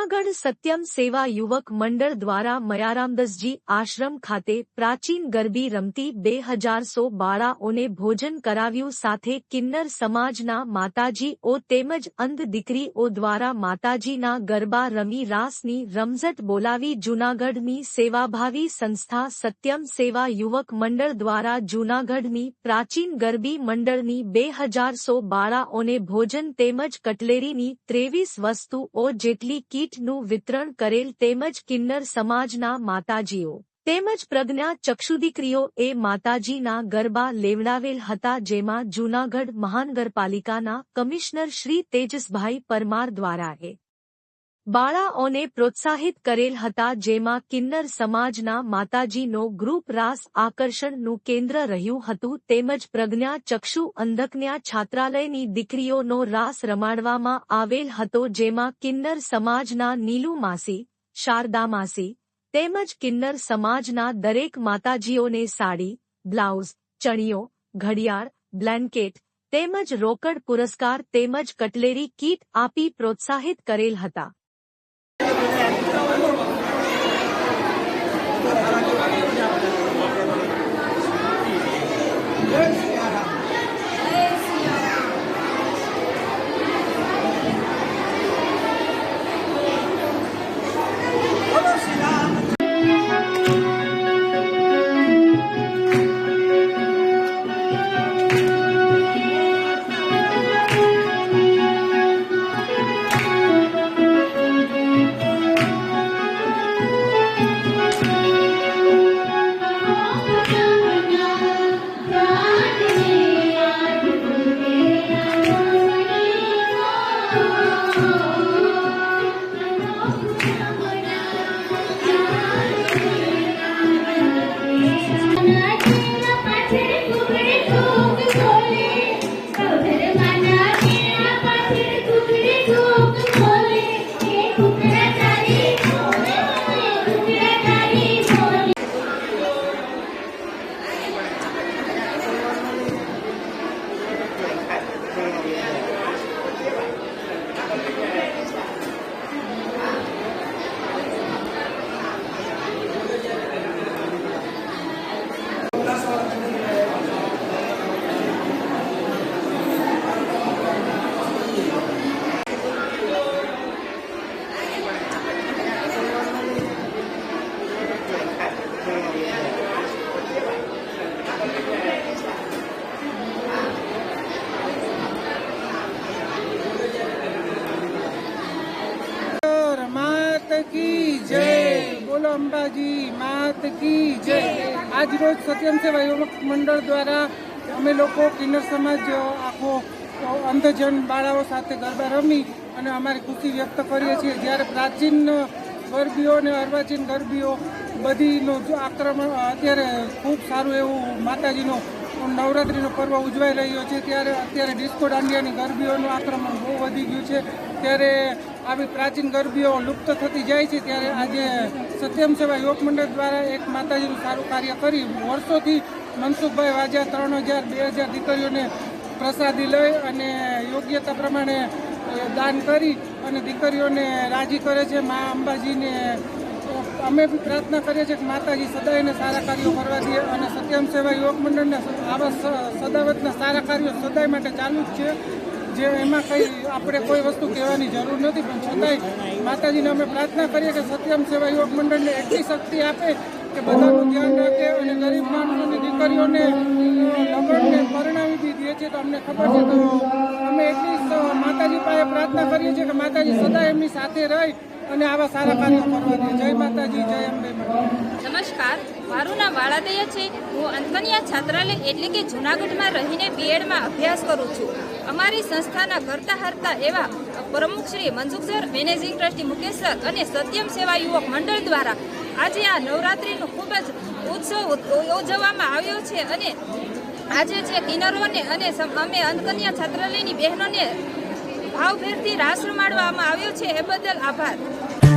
જૂનાગઢ સત્યમ સેવા યુવક મંડળ દ્વારા મયારામદસજી આશ્રમ ખાતે પ્રાચીન ગરબી રમતી બે હજારસો બાળાઓને ભોજન કરાવ્યું સાથે કિન્નર સમાજના માતાજીઓ તેમજ અંધ દીકરીઓ દ્વારા માતાજીના ગરબા રમી રાસની રમઝટ બોલાવી જૂનાગઢની સેવાભાવી સંસ્થા સત્યમ સેવા યુવક મંડળ દ્વારા જૂનાગઢની પ્રાચીન ગરબી મંડળની બે હજારસો બાળાઓને ભોજન તેમજ કટલેરીની ત્રેવીસ વસ્તુઓ જેટલી કીટનું વિતરણ કરેલ તેમજ કિન્નર સમાજના માતાજીઓ. તેમજ પ્રજ્ઞા ચક્ષુદીકરીઓ એ માતાજીના ગરબા લેવડાવેલ હતા જેમાં જૂનાગઢ મહાનગરપાલિકાના કમિશનર શ્રી તેજસભાઈ પરમાર દ્વારા એ બાળાઓને પ્રોત્સાહિત કરેલ હતા જેમાં કિન્નર સમાજના માતાજીનો ગ્રુપ રાસ આકર્ષણનું કેન્દ્ર રહ્યું હતું તેમજ પ્રજ્ઞા ચક્ષુ અંધકન્યા છાત્રાલયની દીકરીઓનો રાસ રમાડવામાં આવેલ હતો જેમાં કિન્નર સમાજના નીલુ માસી, શારદા માસી તેમજ કિન્નર સમાજના દરેક માતાજીઓને સાડી, બ્લાઉઝ ચણિયો ઘડિયાળ, બ્લેન્કેટ તેમજ રોકડ પુરસ્કાર તેમજ કટલેરી કીટ આપી પ્રોત્સાહિત કરેલ હતા. બોલો અંબાજી માત કી જય આજ રોજ સત્યમ સેવા યુવક મંડળ દ્વારા અમે લોકો કિન્નર સમાજ આખો અંધજન બાળાઓ સાથે ગરબા રમી અને અમારી ખુશી વ્યક્ત કરીએ છીએ. જ્યારે પ્રાચીન ગરબીઓ અને અર્વાચીન ગરબીઓ બધીનું આક્રમણ અત્યારે ખૂબ સારું એવું માતાજીનો નવરાત્રિનો પર્વ ઉજવાઈ રહ્યો છે. ત્યારે અત્યારે ડિસ્કો દાંડિયાની ગરબીઓનું આક્રમણ બહુ વધી ગયું છે. ત્યારે આવી પ્રાચીન ગરબીઓ લુપ્ત થતી જાય છે. ત્યારે આજે સત્યમ સેવા યુવક મંડળ દ્વારા એક માતાજીનું સારું કાર્ય કરી વર્ષોથી મનસુખભાઈ વાજા ત્રણ હજાર, બે હજાર દીકરીઓને પ્રસાદી લઈ અને યોગ્યતા પ્રમાણે દાન કરી અને દીકરીઓને રાજી કરે છે. મા અંબાજીને અમે બી પ્રાર્થના કરીએ છીએ કે માતાજી સદાયને સારા કાર્યો કરવા દે અને સત્યમ સેવા યુવક મંડળને આવા સદાવતના સારા કાર્યો સદાય માટે ચાલુ જ છે. જે એમાં કંઈ આપણે કોઈ વસ્તુ કહેવાની જરૂર નથી, પણ છતાંય માતાજીને અમે પ્રાર્થના કરીએ કે સત્યમ સેવા યુવક મંડળને એટલી શક્તિ આપે કે બધાનું ધ્યાન રાખે અને ગરીબ માણસોની દીકરીઓને લગ્નને પરણાવી દીધી છે. તો અમને ખબર છે તો અમે એટલી માતાજી પાસે પ્રાર્થના કરીએ છીએ કે માતાજી સદા એમની સાથે રહી અને આવા સારા કાર્યો કરવાના. જય માતાજી, જય અંબે નમસ્કાર. મારું નામ વાળાદયા છે. હું અંતનિયા છાત્રાલય એટલે કે જૂનાગઢમાં રહીને બીએડમાં અભ્યાસ કરું છું. અમારી સંસ્થાના કરતા હરતા એવા પ્રમુખ Shri Mansukh managing trustee Mukesh sir અને સત્યમ સેવા યુવક મંડળ દ્વારા આજે આ નવરાત્રિનો ખૂબ જ ઉત્સવ યોજવામાં આવ્યો છે અને આજે જે કિન્નરોને અને અમે અંતકન્યા છાત્રાલયની બહેનોને ભાવભેરથી રાસ રમાડવામાં આવ્યો છે એ બદલ આભાર.